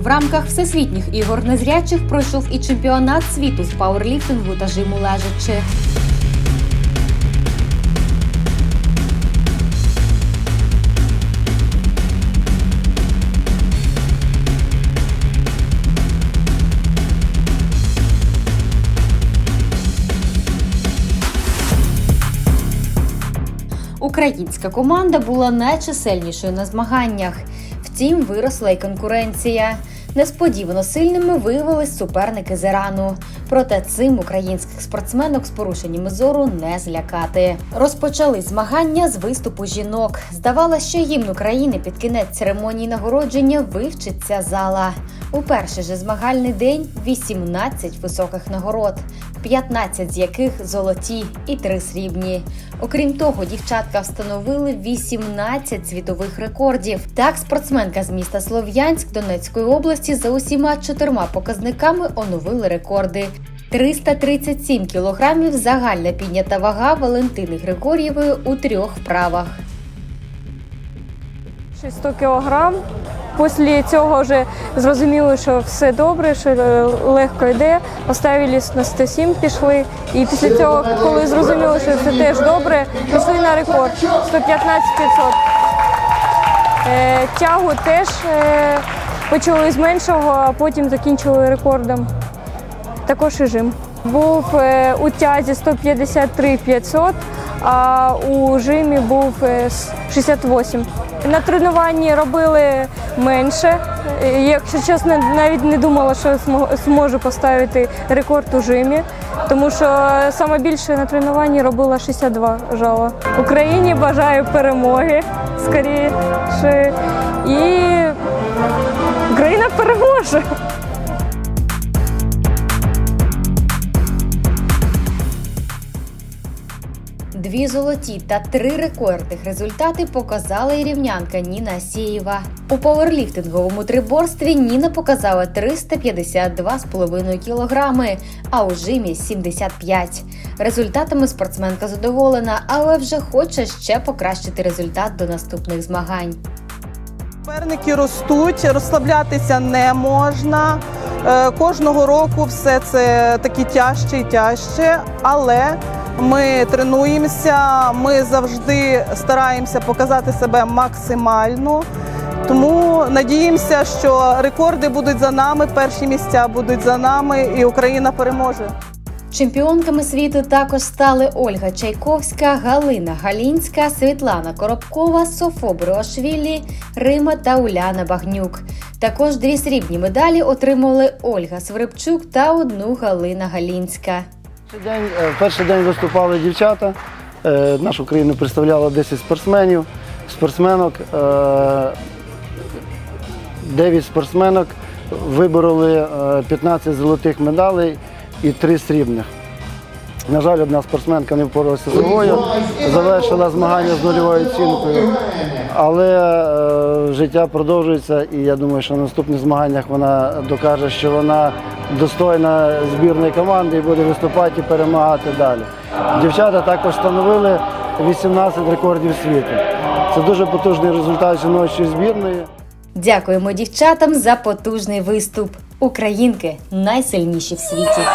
В рамках всесвітніх ігор незрячих пройшов і чемпіонат світу з пауерліфтингу та жиму лежачи. Українська команда була найчисельнішою на змаганнях. Втім, виросла й конкуренція. Несподівано сильними виявились суперники з Ірану. Проте цим українських спортсменок з порушеннями зору не злякати. Розпочали змагання з виступу жінок. Здавалося, що гімн України під кінець церемонії нагородження вивчиться зала. У перший же змагальний день 18 високих нагород, 15 з яких золоті і 3 срібні. Окрім того, дівчатка встановили 18 світових рекордів. Так, спортсменка з міста Слов'янськ Донецької області за усіма чотирма показниками оновили рекорди. 337 кілограмів загальна піднята вага Валентини Григор'євої у трьох вправах. 100 кілограм. Після цього вже зрозуміли, що все добре, що е, легко йде. Поставили на 107, пішли. І після цього, коли зрозуміли, що все теж добре, пішли на рекорд 115 500. Е, Тягу теж е, почали з меншого, а потім закінчили рекордом. Також і жим. Був е, у тязі 153 500, а у жимі був е, с- 68. На тренуванні робили менше. Е, Якщо чесно, навіть не думала, що зможу поставити рекорд у жимі, тому що саме більше на тренуванні робила 62 жала. Україні бажаю перемоги скоріше. І переможе. Дві золоті та три рекордних результати показала і рівнянка Ніна Асєєва. У пауерліфтинговому триборстві Ніна показала 352,5 кілограми, а у жимі 75. Результатами спортсменка задоволена, але вже хоче ще покращити результат до наступних змагань. Суперники ростуть, розслаблятися не можна. Е, Кожного року все це таки тяжче і тяжче, але ми тренуємося, ми завжди стараємося показати себе максимально. Тому надіємося, що рекорди будуть за нами, перші місця будуть за нами, і Україна переможе. Чемпіонками світу також стали Ольга Чайковська, Галина Галінська, Світлана Коробкова, Софо Броашвілі, Рима та Уляна Багнюк. Також дві срібні медалі отримали Ольга Свирепчук та одну Галина Галінська. Перший день, е, перший день виступали дівчата. Е, Нашу країну представляло 10 спортсменів, спортсменок. е, 9 спортсменок вибороли е, 15 золотих медалей і 3 срібних. На жаль, одна спортсменка не впоралася з вагою, завершила змагання з нульовою оцінкою. Але е, життя продовжується, і я думаю, що на наступних змаганнях вона докаже, що вона достойна збірної команди і буде виступати і перемагати далі. Дівчата також встановили 18 рекордів світу. Це дуже потужний результат жіночої збірної. Дякуємо дівчатам за потужний виступ. Українки найсильніші в світі.